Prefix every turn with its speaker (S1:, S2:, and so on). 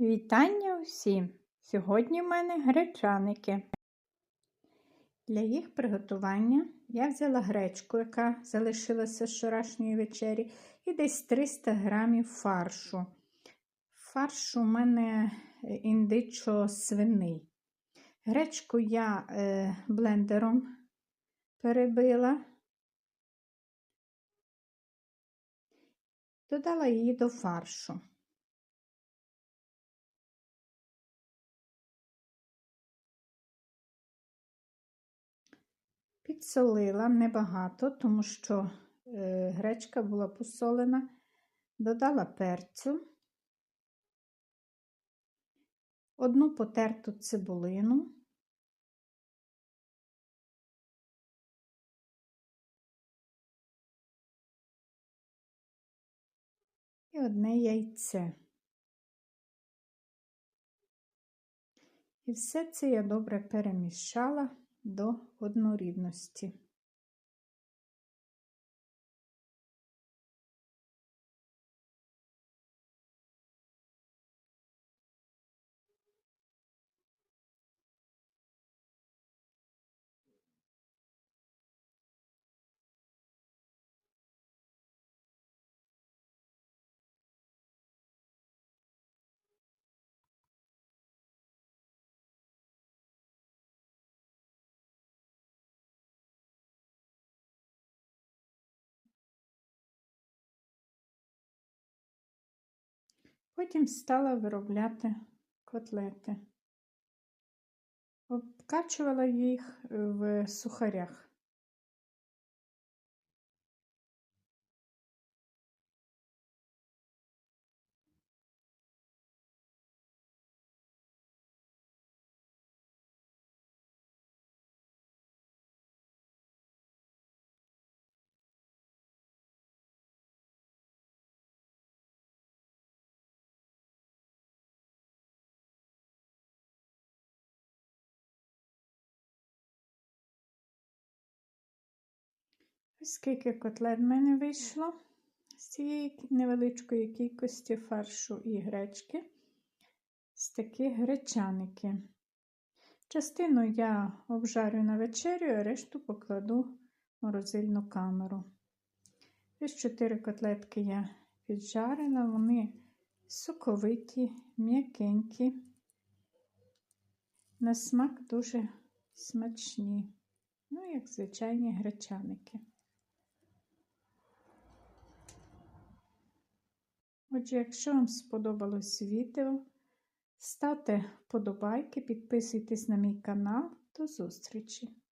S1: Вітання усім! Сьогодні в мене гречаники. Для їх приготування я взяла гречку, яка залишилася з вчорашньої вечері, і десь 300 грамів фаршу. Фарш у мене е, індичо свиний. Гречку я е, блендером перебила, додала її до фаршу. Підсолила небагато, тому що е, гречка була посолена, додала перцю, одну потерту цибулину, і одне яйце. І все це я добре перемішала до однорідності. Потім стала виробляти котлети. Обкачувала їх в сухарях. Скільки котлет в мене вийшло з цієї невеличкої кількості фаршу і гречки, з такі гречаники. Частину я обжарю на вечерю, а решту покладу в морозильну камеру. Ось чотири котлетки я піджарила, вони соковиті, м'якенькі, на смак дуже смачні, ну, як звичайні гречаники. Отже, якщо вам сподобалось відео, ставте вподобайки, підписуйтесь на мій канал. До зустрічі!